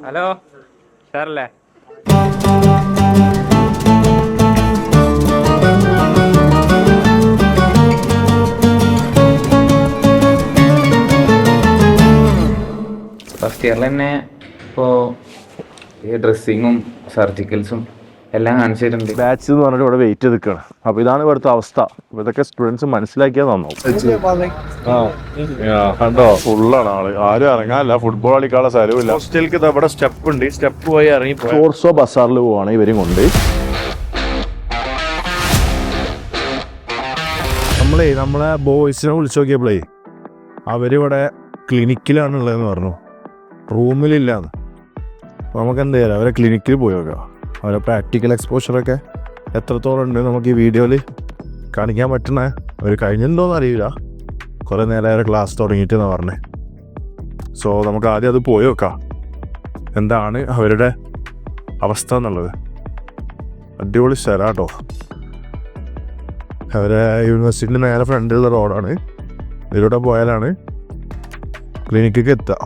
Hello സാറല്ലേ? First ഇയറിൽ തന്നെ ഇപ്പോൾ ഈ ഡ്രസ്സിങ്ങും സർജിക്കൽസും എല്ലാം കാണിച്ചിട്ടുണ്ട്. ബാച്ച് എന്ന് പറഞ്ഞിട്ട് ഇവിടെ വെയിറ്റ് നിൽക്കുകയാണ് അപ്പൊ ഇതാണ് ഇവിടുത്തെ അവസ്ഥ. ഇതൊക്കെ സ്റ്റുഡൻസ് മനസ്സിലാക്കിയാൽ നന്നാവും. കണ്ടോ? ഫുള്ളാണ് ആൾ. ആരും ഇറങ്ങാനില്ല. ഫുട്ബോൾ കളിക്കാനുള്ള സ്ഥലമില്ല ഹോസ്റ്റലിലേക്ക് ഇവിടെ സ്റ്റെപ്പ് ഉണ്ട്. സ്റ്റെപ്പ് പോയി ഇറങ്ങി ഫോർസോ ബസാറിൽ പോവാണ് ഇവരും കൊണ്ട്. നമ്മളേ നമ്മളെ ബോയ്സിനെ വിളിച്ചു നോക്കിയപ്പോഴേ അവരിവിടെ ക്ലിനിക്കിലാണ് ഉള്ളതെന്ന് പറഞ്ഞു. റൂമിലില്ലാന്ന് അപ്പൊ നമുക്ക് എന്ത് ചെയ്യാം? അവരെ ക്ലിനിക്കിൽ പോയി നോക്കാം. അവരെ പ്രാക്ടിക്കൽ എക്സ്പോഷറൊക്കെ എത്രത്തോളം ഉണ്ട് നമുക്ക് ഈ വീഡിയോയിൽ കാണിക്കാൻ പറ്റണ അവർ കഴിഞ്ഞിട്ടുണ്ടോയെന്ന് അറിയില്ല കുറേ നേരം അവരെ ക്ലാസ് തുടങ്ങിയിട്ടെന്ന് പറഞ്ഞേ. സോ നമുക്ക് ആദ്യം അത് പോയി നോക്കാം. എന്താണ് അവരുടെ അവസ്ഥ എന്നുള്ളത്. അടിപൊളി സ്ഥലമാട്ടോ അവരെ യൂണിവേഴ്സിറ്റിന്റെ നേരെ ഫ്രണ്ടിലുള്ള റോഡാണ് ഇതിലൂടെ പോയാലാണ് ക്ലിനിക്കിലേക്ക് എത്തുക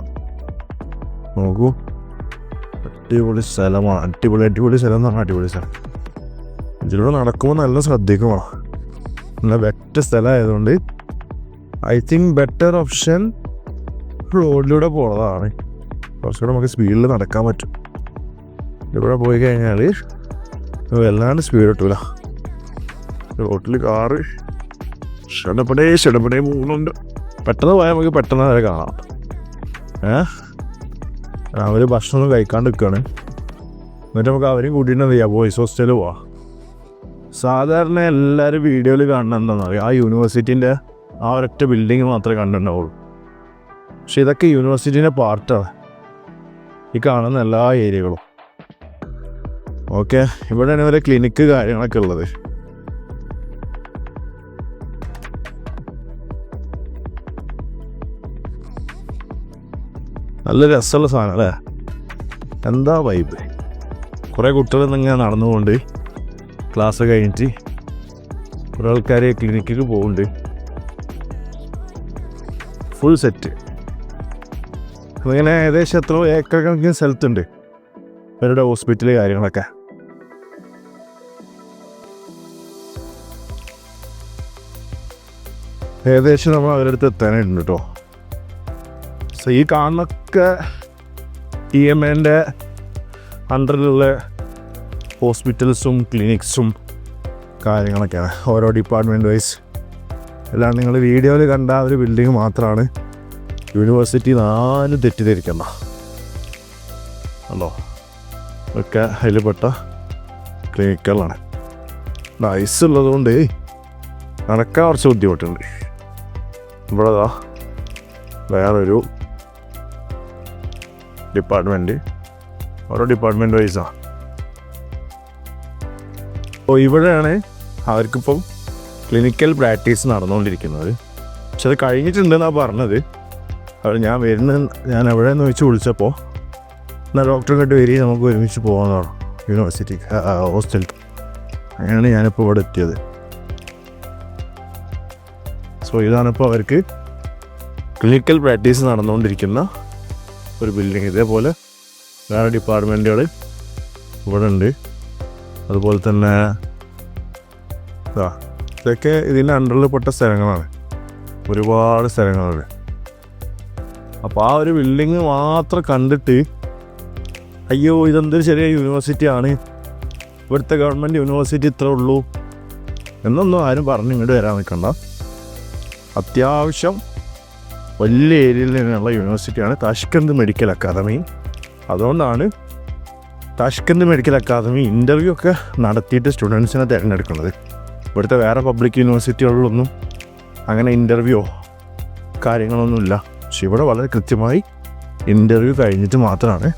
നോക്കൂ. അടിപൊളി സ്ഥലമാണ്. അടിപൊളി അടിപൊളി സ്ഥലം എന്ന് പറഞ്ഞാൽ അടിപൊളി സ്ഥലം. ഇതിലൂടെ നടക്കുമ്പോൾ നല്ല ശ്രദ്ധിക്കണം. നല്ല വെറ്റ സ്ഥലമായതുകൊണ്ട് ഐ തിങ്ക് ബെറ്റർ ഓപ്ഷൻ റോഡിലൂടെ പോണതാണ്. കുറച്ചുകൂടെ നമുക്ക് സ്പീഡിൽ നടക്കാൻ പറ്റും. ഇവിടെ പോയി കഴിഞ്ഞാൽ വല്ലാണ്ട് സ്പീഡ് കിട്ടൂല. റോട്ടിൽ കാറ് ഷടപടേ ഷടപടേ മൂന്നുണ്ട്. പെട്ടെന്ന് പോയാൽ നമുക്ക് പെട്ടെന്ന് അത് കാണാം. ഏഹ് അവർ ഭക്ഷണം കഴിക്കാണ്ട് നിൽക്കുകയാണ് എന്നിട്ട് നമുക്ക് അവരെയും കൂട്ടിയിട്ട് എന്ത് ചെയ്യാം? ബോയ്സ് ഹോസ്റ്റലിൽ പോവാം. സാധാരണ എല്ലാവരും വീഡിയോയിൽ കാണുന്നത് എന്താണെന്ന് ആ യൂണിവേഴ്സിറ്റീന്റെ ആ ഒരൊറ്റ ബിൽഡിങ് മാത്രമേ കണ്ടിട്ടുണ്ടാവുള്ളൂ. പക്ഷെ ഇതൊക്കെ യൂണിവേഴ്സിറ്റീന്റെ പാർട്ടാണ് ഈ കാണുന്ന എല്ലാ ഏരിയകളും ഓക്കെ ഇവിടെയാണ് ഇവരെ ക്ലിനിക്ക് കാര്യങ്ങളൊക്കെ ഉള്ളത്. നല്ല രസമുള്ള സാധനം അല്ലേ? എന്താ വൈബ് കുറേ കുട്ടികൾ ഇങ്ങനെ നടന്നുകൊണ്ട് ക്ലാസ് കഴിഞ്ഞിട്ട് കുറേ ആൾക്കാർ ക്ലിനിക്കിൽ പോകുന്നുണ്ട് ഫുൾ സെറ്റ് അതിങ്ങനെ ഏകദേശം എത്ര ഏക്കർ കണക്കിന് സ്ഥലത്തുണ്ട് ഇവരുടെ ഹോസ്പിറ്റൽ കാര്യങ്ങളൊക്കെ. ഏകദേശം നമ്മൾ അവരുടെ അടുത്ത് എത്താനായിട്ടുണ്ട് കേട്ടോ സോ ഈ കാണുന്നൊക്കെ ഇ എം എന്റെ അണ്ടറിലുള്ള ഹോസ്പിറ്റൽസും ക്ലിനിക്സും കാര്യങ്ങളൊക്കെയാണ്. ഓരോ ഡിപ്പാർട്ട്മെന്റ് വൈസ്. എല്ലാം നിങ്ങൾ വീഡിയോയിൽ കണ്ട ആ ഒരു ബിൽഡിംഗ് മാത്രമാണ് യൂണിവേഴ്സിറ്റി നാലും തെറ്റിദ്ധരിക്കണ്ട ഉണ്ടോ ഒക്കെ അതിൽപ്പെട്ട ക്ലിനിക്കുകളാണ്. നൈസ് ഉള്ളതുകൊണ്ട് നടക്കാൻ കുറച്ച് ബുദ്ധിമുട്ടുണ്ട്. ഇവിടെ വേറൊരു ഡിപ്പാർട്ട്മെന്റ് ഓരോ ഡിപ്പാർട്ട്മെന്റ് വൈസാണ് അപ്പോൾ ഇവിടെയാണ് അവർക്കിപ്പം ക്ലിനിക്കൽ പ്രാക്ടീസ് നടന്നുകൊണ്ടിരിക്കുന്നത് പക്ഷെ അത് കഴിഞ്ഞിട്ടുണ്ടെന്നാണ് പറഞ്ഞത്. അവർ ഞാൻ വരുന്ന ഞാൻ എവിടെ നിന്ന് വെച്ച് വിളിച്ചപ്പോൾ എന്നാൽ ഡോക്ടറെ കണ്ട് വരി നമുക്ക് ഒരുമിച്ച് പോകാമെന്ന് പറഞ്ഞു. യൂണിവേഴ്സിറ്റി ഹോസ്റ്റലിൽ അങ്ങനെയാണ് ഞാനിപ്പോൾ ഇവിടെ എത്തിയത്. സോ ഇതാണിപ്പോൾ അവർക്ക് ക്ലിനിക്കൽ പ്രാക്ടീസ് നടന്നുകൊണ്ടിരിക്കുന്ന ഒരു ബിൽഡിങ് ഇതേപോലെ വേറെ ഡിപ്പാർട്ട്മെന്റുകൾ ഇവിടെ ഉണ്ട് അതുപോലെ തന്നെ ഇതാ ഇതൊക്കെ ഇതിന്റെ അണ്ടറിൽ പെട്ട സ്ഥലങ്ങളാണ്. ഒരുപാട് സ്ഥലങ്ങളുണ്ട് അപ്പോൾ ആ ഒരു ബിൽഡിങ് മാത്രം കണ്ടിട്ട് അയ്യോ ഇതെന്തൊരു ചെറിയ യൂണിവേഴ്സിറ്റി ആണ്. ഇവിടുത്തെ ഗവൺമെന്റ് യൂണിവേഴ്സിറ്റി ഇത്രേ ഉള്ളൂ. എന്നൊന്നും ആരും പറഞ്ഞ് ഇങ്ങോട്ട് വരാൻ നിൽക്കണ്ട. അത്യാവശ്യം വലിയ ഏരിയയിൽ നിന്നുള്ള യൂണിവേഴ്സിറ്റിയാണ് താഷ്കന്ത് മെഡിക്കൽ അക്കാദമി. അതുകൊണ്ടാണ് താഷ്കന്ത് മെഡിക്കൽ അക്കാദമി ഇന്റർവ്യൂ ഒക്കെ നടത്തിയിട്ട് സ്റ്റുഡൻസിനെ തിരഞ്ഞെടുക്കുന്നത്. ഇവിടുത്തെ വേറെ പബ്ലിക് യൂണിവേഴ്സിറ്റികളിലൊന്നും അങ്ങനെ ഇന്റർവ്യൂ കാര്യങ്ങളൊന്നുമില്ല പക്ഷെ ഇവിടെ വളരെ കൃത്യമായി ഇന്റർവ്യൂ കഴിഞ്ഞിട്ട് മാത്രമാണ്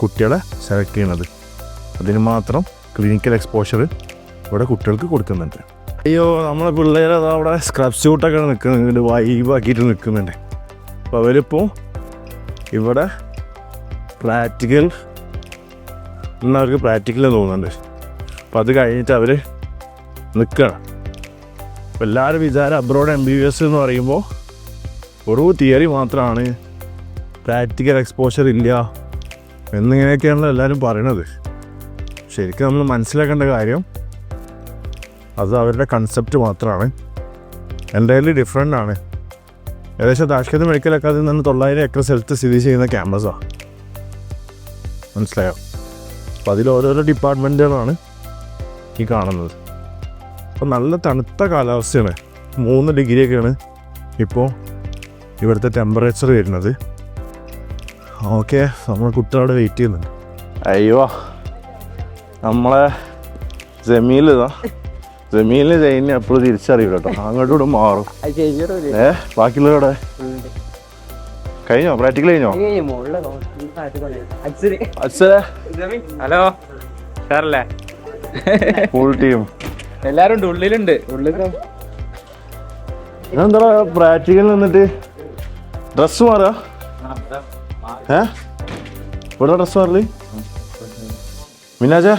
കുട്ടികളെ സെലക്ട് ചെയ്യുന്നത് അതിന് മാത്രം ക്ലിനിക്കൽ എക്സ്പോഷർ ഇവിടെ കുട്ടികൾക്ക് കൊടുക്കുന്നുണ്ട്. അയ്യോ നമ്മളെ പിള്ളേർ അതാ അവിടെ സ്ക്രബ് സ്യൂട്ടൊക്കെ നിൽക്കുന്നുണ്ട് വൈബാക്കിയിട്ട് നിൽക്കുന്നുണ്ട് അപ്പോൾ അവരിപ്പോൾ ഇവിടെ പ്രാക്ടിക്കൽ എന്നവർക്ക് പ്രാക്ടിക്കൽ തോന്നുന്നുണ്ട്. അപ്പോൾ അത് കഴിഞ്ഞിട്ട് അവർ നിൽക്കണം അപ്പോൾ എല്ലാവരും വിചാരം abroad M B B S എന്ന് പറയുമ്പോൾ ഒരു തിയറി മാത്രമാണ് പ്രാക്ടിക്കൽ എക്സ്പോഷർ ഇല്ല എന്നിങ്ങനെയൊക്കെയാണല്ലോ എല്ലാവരും പറയണത്. ശരിക്കും നമ്മൾ മനസ്സിലാക്കേണ്ട കാര്യം അത് അവരുടെ കൺസെപ്റ്റ് മാത്രമാണ് കയ്യിൽ ഡിഫറെന്റ് ആണ്. ഏകദേശം താഷ്കത്ത് മെഡിക്കൽ അക്കാദമിയിൽ നിന്ന് തൊള്ളായിരം ഏക്കർ സ്ഥലത്ത് സ്ഥിതി ചെയ്യുന്ന ക്യാമ്പസാണ് മനസ്സിലായോ? അപ്പോൾ അതിൽ ഓരോരോ ഡിപ്പാർട്ട്മെന്റുകളാണ് ഈ കാണുന്നത്. അപ്പോൾ നല്ല തണുത്ത കാലാവസ്ഥയാണ്. മൂന്ന് ഡിഗ്രിയൊക്കെയാണ് ഇപ്പോൾ ഇവിടുത്തെ ടെമ്പറേച്ചർ വരുന്നത്. ഓക്കെ നമ്മൾ കുട്ടികളോട് വെയിറ്റ് ചെയ്യുന്നുണ്ട്. അയ്യോ നമ്മളെ ജമീലിതാ ജമീലിന് ചെയ്യുന്ന എപ്പോഴും തിരിച്ചറിയില്ല കേട്ടോ അങ്ങോട്ടും ഇവിടെ മാറും. ഏ ബാക്കിയുള്ളവരുടെ കഴിഞ്ഞോ? പ്രാക്ടിക്കൽ കഴിഞ്ഞോ? ഹലോ. സാറല്ലേ ഫുൾ ടീം എല്ലാരും ഉണ്ട് ഉള്ളിലുണ്ട്. എന്താ പ്രാക്ടിക്കൽ നിന്നിട്ട്? ഡ്രസ് മാറാ? ഏ? ഇവിടെ ഡ്രസ് മാറില്ലേ മിനാജെ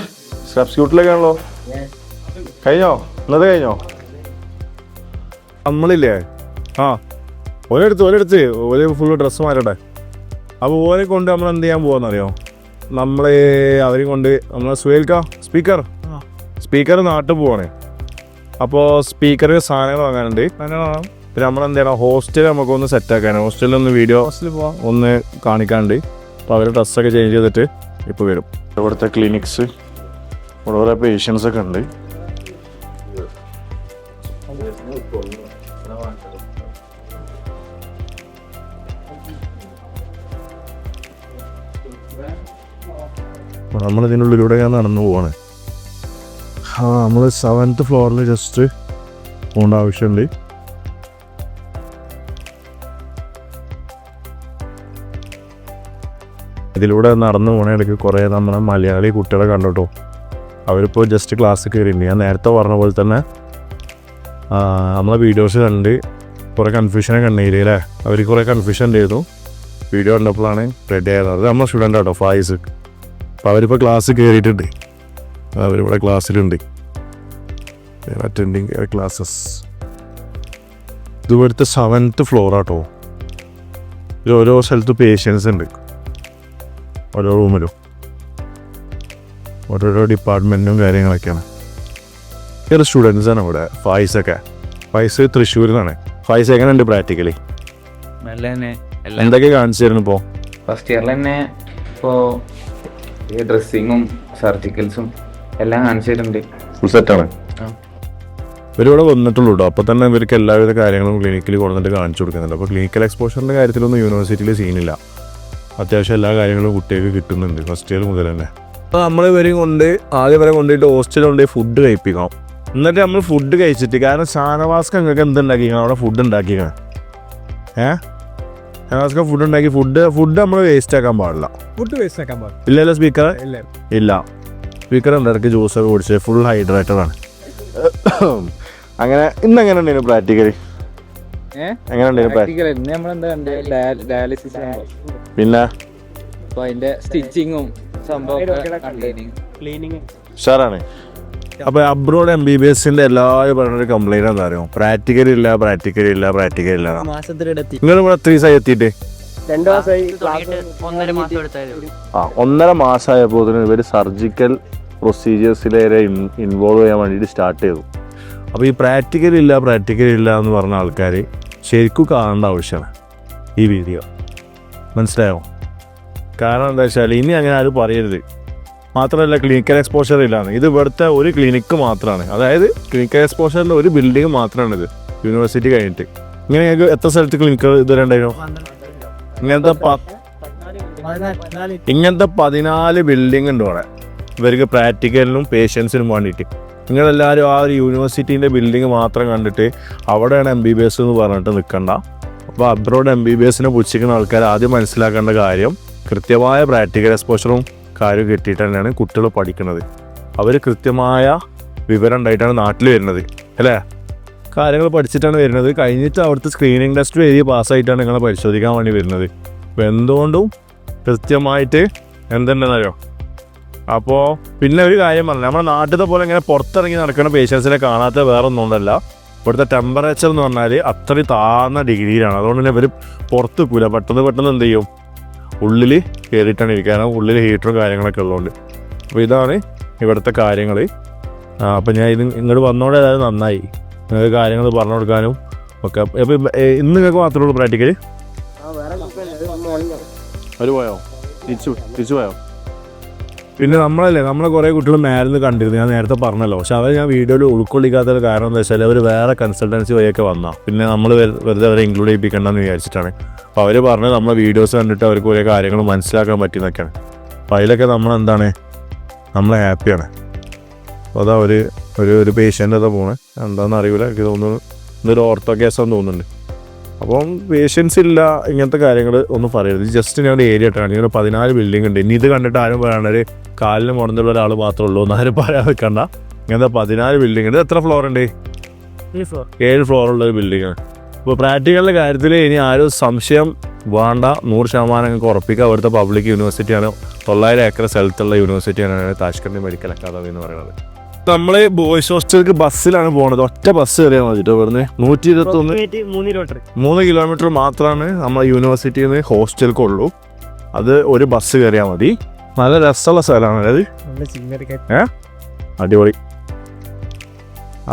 സബ്സ്ക്യൂട്ടിലേക്കാണല്ലോ കഴിഞ്ഞോ? എന്നത് കഴിഞ്ഞോ? നമ്മളില്ലേ? ആ. ഒരെടുത്ത് ഒരെടുത്ത് ഒരു ഫുൾ ഡ്രസ്സ് മാറട്ടെ അപ്പോൾ ഓരെ കൊണ്ട് നമ്മൾ എന്ത് ചെയ്യാൻ പോകാന്നറിയോ നമ്മൾ അവരെ കൊണ്ട് നമ്മളെ സുഹേൽക്ക സ്പീക്കർ സ്പീക്കർ നാട്ടിൽ പോവാണേ. അപ്പോൾ സ്പീക്കർ സാധനങ്ങൾ വാങ്ങാനുണ്ട്. പിന്നെ നമ്മൾ എന്ത് ചെയ്യണം? ഹോസ്റ്റൽ നമുക്കൊന്ന് സെറ്റ് ആക്കാനാണ്. ഹോസ്റ്റലിൽ ഒന്ന് വീഡിയോ ഒന്ന് കാണിക്കാനുണ്ട്. അപ്പോൾ അവർ ഡ്രസ്സൊക്കെ ചേഞ്ച് ചെയ്തിട്ട് ഇപ്പോൾ വരും. ഇവിടുത്തെ ക്ലിനിക്സ് ഇവിടെ കുറേ പേഷ്യൻസ് ഒക്കെ ഉണ്ട്. നമ്മൾ ഇതിനുള്ളിലൂടെ ഞാൻ നടന്നു പോവാണ്. ആ നമ്മൾ സെവൻത്ത് ഫ്ലോറിൽ ജസ്റ്റ് പോകേണ്ട ആവശ്യമുണ്ട്. ഇതിലൂടെ നടന്നു പോണ ഇടയ്ക്ക് കുറേ നമ്മളെ മലയാളി കുട്ടികളെ കണ്ടോട്ടോ അവരിപ്പോൾ ജസ്റ്റ് ക്ലാസ് കയറിയിട്ടുണ്ട് ഞാൻ നേരത്തെ പറഞ്ഞ പോലെ തന്നെ നമ്മളെ വീഡിയോസ് കണ്ട് കുറേ കൺഫ്യൂഷനൊക്കെ ഉണ്ടായില്ലേ അല്ലേ? അവർ കുറേ കൺഫ്യൂഷൻ ഉണ്ടായിരുന്നു. വീഡിയോ കണ്ടപ്പോഴാണ് റെഡി ആയത്. അത് നമ്മളെ സ്റ്റുഡന്റ് ആട്ടോ ഫായിസ്. അപ്പോൾ അവരിപ്പോൾ ക്ലാസ് കയറിയിട്ടുണ്ട് അവരിവിടെ ക്ലാസ്സിലുണ്ട് അറ്റൻഡിങ് ക്ലാസ്സസ് ഇതുപോലത്തെ സെവൻത്ത് ഫ്ലോർ ആട്ടോ. ഇത് ഓരോ സ്ഥലത്ത് പേഷ്യൻസ് ഉണ്ട്. ഓരോ റൂമിലും ഓരോരോ ഡിപ്പാർട്ട്മെന്റും കാര്യങ്ങളൊക്കെയാണ്. ഏത് സ്റ്റുഡൻസാണ് ഇവിടെ. ഫൈസൊക്കെ ഫൈസ് തൃശ്ശൂരിൽ നിന്നാണ് ഫൈസ് എങ്ങനെയുണ്ട് പ്രാക്ടിക്കലി നല്ല തന്നെ എല്ലാം എന്തൊക്കെ കാണിച്ചു തരുന്നു ഇപ്പോൾ ഫസ്റ്റ് ഇയറിൽ തന്നെ ഇപ്പോൾ ഈ ഡ്രസ്സിങ്ങും സർജിക്കൽസും എല്ലാം കാണിച്ചിട്ടുണ്ട് ഫുൾ സെറ്റാണ്. ഇവരിവിടെ വന്നിട്ടുള്ളൂ കേട്ടോ അപ്പോൾ തന്നെ ഇവർക്ക് എല്ലാവിധ കാര്യങ്ങളും ക്ലിനിക്കിൽ കൊണ്ടുവന്നിട്ട് കാണിച്ചു കൊടുക്കുന്നുണ്ട്. അപ്പോൾ ക്ലിനിക്കൽ എക്സ്പോഷറിന്റെ കാര്യത്തിലൊന്നും യൂണിവേഴ്സിറ്റിയിൽ സീനില്ല അത്യാവശ്യം എല്ലാ കാര്യങ്ങളും കുട്ടികൾക്ക് കിട്ടുന്നുണ്ട് ഫസ്റ്റ് ഇയർ മുതൽ തന്നെ. അപ്പോൾ നമ്മൾ ഇവരെയും കൊണ്ട് ആദ്യം വരെ കൊണ്ടുപോയിട്ട് ഹോസ്റ്റലിൽ കൊണ്ടുപോയി ഫുഡ് കഴിപ്പിക്കണം. എന്നിട്ട് നമ്മൾ ഫുഡ് കഴിച്ചിട്ട് കാരണം ഷാനവാസ്ക്ക് നിങ്ങൾക്ക് എന്തുണ്ടാക്കിക്കണം? അവിടെ ഫുഡ് ഉണ്ടാക്കിക്കണം. ഏ? ഷാനവാസ്ക ഫുഡ് ഉണ്ടാക്കി ഫുഡ് ഫുഡ് നമ്മൾ വേസ്റ്റ് ആക്കാൻ പാടില്ല. ഫുഡ് വേസ്റ്റ് ആക്കാൻ പാടില്ല. ഇല്ലല്ലോ സ്പീക്കർ ഇല്ല. ഇല്ല. സ്പീക്കർ ഇടയ്ക്ക് ജ്യൂസൊക്കെ കുടിച്ചത് ഫുൾ ഹൈഡ്രേറ്റഡ് ആണ്. അങ്ങനെ ഇന്ന് എങ്ങനെ ഉണ്ടായിരുന്നു പ്രാക്ടിക്കലി എങ്ങനെ ഉണ്ടായിരുന്നു പിന്നെ? സ്റ്റിച്ചിങ്ങും സംഭവം ക്ലീനിങ് ഉഷാറാണ് അപ്പൊ അബ്രോഡ് എം ബി ബി എസിന്റെ എല്ലാവരും പറഞ്ഞൊരു കംപ്ലൈന്റ് എന്താ പറയുക പ്രാക്ടിക്കൽ ഇല്ല പ്രാക്ടിക്കൽ ഇല്ല പ്രാക്ടിക്കൽ ഇല്ല. നിങ്ങൾ ഇവിടെ എത്ര ദിവസമായി എത്തിയിട്ട്? രണ്ടു മാസമായി ഒന്നര മാസം എടുത്തായിരുന്നു. ആ ഒന്നര മാസമായപ്പോൾ ഇവർ സർജിക്കൽ പ്രൊസീജിയേഴ്സിലേറെ ഇൻവോൾവ് ചെയ്യാൻ വേണ്ടിയിട്ട് സ്റ്റാർട്ട് ചെയ്തു. അപ്പോൾ ഈ പ്രാക്ടിക്കൽ ഇല്ല പ്രാക്ടിക്കൽ ഇല്ല എന്ന് പറഞ്ഞ ആൾക്കാർ ശരിക്കും കാണേണ്ട ആവശ്യമാണ് ഈ വീഡിയോ മനസ്സിലായോ? കാരണം എന്താ വെച്ചാൽ ഇനി അങ്ങനെ ആരും പറയരുത്. മാത്രമല്ല ക്ലിനിക്കൽ എക്സ്പോഷർ ഇല്ലാന്ന് ഇത് ഇവിടുത്തെ ഒരു ക്ലിനിക്ക് മാത്രമാണ് അതായത് ക്ലിനിക്കൽ എക്സ്പോഷറിന്റെ ഒരു ബിൽഡിംഗ് മാത്രമാണ് ഇത്. യൂണിവേഴ്സിറ്റി കഴിഞ്ഞിട്ട്. ഇങ്ങനെ ഞങ്ങൾക്ക് എത്ര സ്ഥലത്ത് ക്ലിനിക്കുകൾ ഇതുവരെ ഉണ്ടായിരുന്നു? ഇങ്ങനത്തെ ഇങ്ങനത്തെ പതിനാല് ബിൽഡിംഗ് ഉണ്ട് ഇവിടെ. ഇവർക്ക് പ്രാക്ടിക്കലിനും പേഷ്യൻസിനും വേണ്ടിയിട്ട്. നിങ്ങളെല്ലാവരും ആ ഒരു യൂണിവേഴ്സിറ്റീന്റെ ബിൽഡിംഗ് മാത്രം കണ്ടിട്ട് അവിടെയാണ് എം ബി ബി എസ് എന്ന് പറഞ്ഞിട്ട് നിൽക്കണ്ട അപ്പോൾ അബ്രോഡ് എം ബി ബി എസിനെ പുച്ഛിക്കുന്ന ആൾക്കാർ ആദ്യം മനസ്സിലാക്കേണ്ട കാര്യം കൃത്യമായ പ്രാക്ടിക്കൽ എക്സ്പോഷറും കാര്യം കിട്ടിയിട്ട് തന്നെയാണ് കുട്ടികൾ പഠിക്കുന്നത് അവർ കൃത്യമായ വിവരം ഉണ്ടായിട്ടാണ് നാട്ടിൽ വരുന്നത്. അല്ലേ? കാര്യങ്ങൾ പഠിച്ചിട്ടാണ് വരുന്നത്. കഴിഞ്ഞിട്ട് അവിടുത്തെ സ്ക്രീനിങ് ടെസ്റ്റ് എഴുതി പാസ്സായിട്ടാണ് നിങ്ങളെ പരിശോധിക്കാൻ വേണ്ടി വരുന്നത്. അപ്പോൾ എന്തുകൊണ്ടും കൃത്യമായിട്ട് എന്തുണ്ടെന്നറിയോ? അപ്പോൾ പിന്നെ ഒരു കാര്യം പറഞ്ഞു നമ്മുടെ നാട്ടിലത്തെ പോലെ ഇങ്ങനെ പുറത്തിറങ്ങി നടക്കുന്ന പേഷ്യൻസിനെ കാണാത്ത വേറെ ഒന്നും കൊണ്ടല്ല ഇവിടുത്തെ ടെമ്പറേച്ചർ എന്ന് പറഞ്ഞാൽ അത്രയും താഴ്ന്ന ഡിഗ്രിയിലാണ് അതുകൊണ്ട് തന്നെ ഇവർ പുറത്ത് പോകില്ല പെട്ടെന്ന് പെട്ടെന്ന് എന്ത് ചെയ്യും? ഉള്ളിൽ കയറിയിട്ടാണ് ഇരിക്കുക. ഉള്ളിൽ ഹീറ്ററും കാര്യങ്ങളൊക്കെ ഉള്ളതുകൊണ്ട്. അപ്പോൾ ഇതാണ് ഇവിടുത്തെ കാര്യങ്ങൾ അപ്പോൾ ഞാൻ ഇത് ഇങ്ങോട്ട് വന്നോടെ അതായത് നന്നായി. നിങ്ങൾക്ക് കാര്യങ്ങൾ പറഞ്ഞു കൊടുക്കാനും ഒക്കെ. അപ്പോൾ ഇന്ന് നിങ്ങൾക്ക് മാത്രമേ ഉള്ളൂ പ്രാക്ടിക്കൽ അവർ പോയോ? തിരിച്ചു തിരിച്ചു പോയോ? പിന്നെ നമ്മളല്ലേ നമ്മളെ കുറേ കുട്ടികൾ മേലിന്ന് കണ്ടിരുന്നു. ഞാൻ നേരത്തെ പറഞ്ഞല്ലോ. പക്ഷെ അവർ ഞാൻ വീഡിയോയിൽ ഉൾക്കൊള്ളിക്കാത്തൊരു കാരണം എന്താ വെച്ചാൽ അവർ വേറെ കൺസൾട്ടൻസി വഴിയൊക്കെ വന്നാൽ പിന്നെ നമ്മൾ വെറുതെ അവരെ ഇൻക്ലൂഡ് ചെയ്യിപ്പിക്കണ്ടെന്ന് വിചാരിച്ചിട്ടാണ്. അപ്പോൾ അവർ പറഞ്ഞത് നമ്മളെ വീഡിയോസ് കണ്ടിട്ട് അവർക്ക് കുറേ കാര്യങ്ങൾ മനസ്സിലാക്കാൻ പറ്റുന്നൊക്കെയാണ് അപ്പോൾ അതിലൊക്കെ നമ്മൾ എന്താണ് നമ്മൾ ഹാപ്പിയാണ് അപ്പോൾ അതാ ഒരു ഒരു ഒരു പേഷ്യന്റ് അതാ പോണേ. എന്താണെന്ന് അറിയില്ല എനിക്ക് തോന്നുന്നു ഇന്നൊരു ഓർത്തോ കേസാന്ന് തോന്നുന്നുണ്ട്. അപ്പം പേഷ്യൻസ് ഇല്ല ഇങ്ങനത്തെ കാര്യങ്ങൾ ഒന്നും പറയരുത്. ജസ്റ്റ് ഞാൻ ഒരു ഏരിയ ഇട്ടാണ് ഇങ്ങനെ പതിനാല് ബിൽഡിംഗ് ഉണ്ട്. ഇനി ഇത് കണ്ടിട്ട് ആരും പറയണത് കാലിന് മുടന്നുള്ള ഒരാൾ മാത്രമേ ഉള്ളൂ എന്ന് ആരും പറയാൻ വെക്കണ്ട ഇങ്ങനത്തെ പതിനാല് ബിൽഡിംഗ് ഉണ്ട്. എത്ര ഫ്ലോർ ഉണ്ട്? ഏഴ് ഫ്ലോർ ഉള്ള ഒരു ബിൽഡിംഗ് ആണ്. ഇപ്പോൾ പ്രാക്ടിക്കലിന്റെ കാര്യത്തിൽ ഇനി ആരും സംശയം വേണ്ട. നൂറ് ശതമാനം ഞങ്ങൾക്ക് ഉറപ്പിക്കുക അവിടുത്തെ പബ്ലിക് യൂണിവേഴ്സിറ്റിയാണ് തൊള്ളായിരം ഏക്കർ സ്ഥലത്തുള്ള യൂണിവേഴ്സിറ്റിയാണ് താഷ്കണ്ടി മെഡിക്കൽ അക്കാദമി എന്ന് പറയുന്നത്. നമ്മൾ ബോയ്സ് ഹോസ്റ്റലിലേക്ക് ബസ്സിലാണ് പോകുന്നത് ഒറ്റ ബസ് കയറിയാൽ മതി കേട്ടോ ഇവിടുന്ന്. നൂറ്റി ഇരുപത്തി ഒന്ന് മൂന്ന് കിലോമീറ്റർ മാത്രമാണ് നമ്മളെ യൂണിവേഴ്സിറ്റിയിൽ നിന്ന് ഹോസ്റ്റലിലേക്കുള്ളൂ അത് ഒരു ബസ് കയറിയാൽ മതി. നല്ല രസമുള്ള സ്ഥലമാണ് അതായത് അടിപൊളി.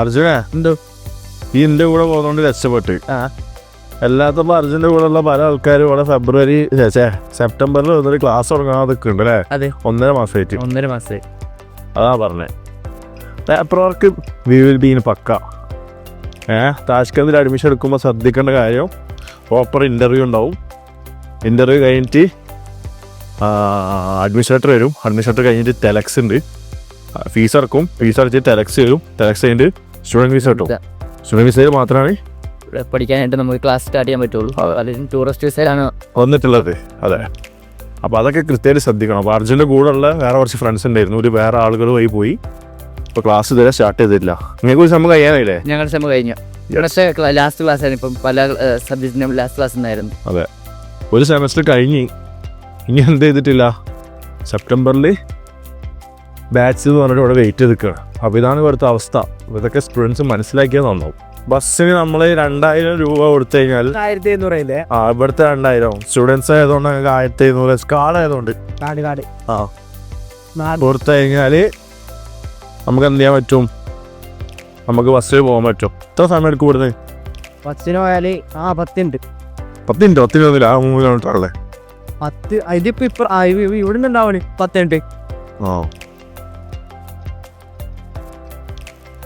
അർജുന എന്തോ? ഈ എന്റെ കൂടെ പോകുന്നതുകൊണ്ട് രക്ഷപ്പെട്ട്. അല്ലാത്തപ്പോൾ അർജുന്റെ കൂടെ ഉള്ള പല ആൾക്കാരും ഇവിടെ ഫെബ്രുവരി സെപ്റ്റംബറിൽ വന്നൊരു ക്ലാസ് തുടങ്ങാതൊക്കെ ഉണ്ട് അല്ലേ അതെ. ഒന്നര മാസമായിട്ട് ഒന്നര മാസമായി അതാ പറഞ്ഞേ. Paper work we will been പക്ക? ഏ താഷ്കന്തിൽ അഡ്മിഷൻ എടുക്കുമ്പോൾ ശ്രദ്ധിക്കേണ്ട കാര്യം പ്രോപ്പർ ഇന്റർവ്യൂ ഉണ്ടാവും. ഇന്റർവ്യൂ കഴിഞ്ഞിട്ട് അഡ്മിനിസ്ട്രേറ്റർ വരും. അഡ്മിനിസ്ട്രേറ്റർ കഴിഞ്ഞിട്ട് ടെലക്സ് ഉണ്ട് ഫീസ് ഇറക്കും ഫീസ് അടച്ചിട്ട് ടെലക്സ് വരും. ടെലക്സ് കഴിഞ്ഞിട്ട് സ്റ്റുഡന്റ് ഫീസ് കിട്ടും. ഇതാ. സ്റ്റുഡന്റ് വിസയിൽ മാത്രമാണ് ഇവിടെ പഠിക്കാനായിട്ട് നമുക്ക് ക്ലാസ് സ്റ്റാർട്ട് ചെയ്യാൻ പറ്റുള്ളൂ. അല്ലെങ്കിൽ ടൂറിസ്റ്റ് വിസയിലാണ് വന്നിട്ടുള്ളത്. അതെ. അപ്പോൾ അതൊക്കെ കൃത്യമായിട്ട് ശ്രദ്ധിക്കണം. അപ്പോൾ അർജുന്റെ കൂടെയുള്ള വേറെ കുറച്ച് ഫ്രണ്ട്സ് ഉണ്ടായിരുന്നു. ഒരു വേറെ ആളുകൾ വഴി പോയി. ഇപ്പോൾ ക്ലാസ് ഇതുവരെ സ്റ്റാർട്ട് ചെയ്തിട്ടില്ല. നിങ്ങൾക്ക് ഒരു സമയം കഴിയാനായില്ലേ ഞങ്ങളുടെ സമയം കഴിഞ്ഞു. പക്ഷേ ലാസ്റ്റ് ക്ലാസ് ആയിരുന്നു ഇപ്പം പല സബ്ജക്റ്റിനും ലാസ്റ്റ് ക്ലാസ് ഉണ്ടായിരുന്നു. അതെ. ഒരു സെമസ്റ്റർ കഴിഞ്ഞ് ഇനി എന്ത് ചെയ്തിട്ടില്ല? സെപ്റ്റംബറിൽ ബാച്ച് എന്ന് പറഞ്ഞിട്ട് ഇവിടെ വെയിറ്റ് ചെയ്ത് നിൽക്കുകയാണ് അപ്പോൾ ഇതാണ് ഇവിടുത്തെ അവസ്ഥ. അപ്പോൾ ഇതൊക്കെ സ്റ്റുഡൻസ് മനസ്സിലാക്കിയാൽ നന്നാവും. ബസ്സിന് നമ്മൾ രണ്ടായിരം രൂപ കൊടുത്തു കഴിഞ്ഞാൽ ആയിരത്തി എഴുന്നൂറല്ലേ ആ ഇവിടുത്തെ രണ്ടായിരം. സ്റ്റുഡൻസ് ആയതുകൊണ്ട് ഞങ്ങൾക്ക് ആയിരത്തി എഴുന്നൂറ് സ്കാഡ് ആയതുകൊണ്ട് ആ. കൊടുത്തു കഴിഞ്ഞാൽ നമുക്ക് എന്ത് ചെയ്യാൻ പറ്റും? നമുക്ക് ബസ്സിൽ പോകാൻ പറ്റും. എത്ര സമയം എടുക്കും ഇവിടുന്ന്? ബസ്സിന് പോയാൽ ആ പത്തുണ്ട് പത്തുണ്ട് മിനിറ്റ് പത്ത് മിനിറ്റ് ആ മൂന്ന് കിലോമീറ്റർ അല്ലേ പത്ത് അതിപ്പോ ഇപ്പൊ ഇവിടെ ഉണ്ടാവണേ പത്തുണ്ട് ആ.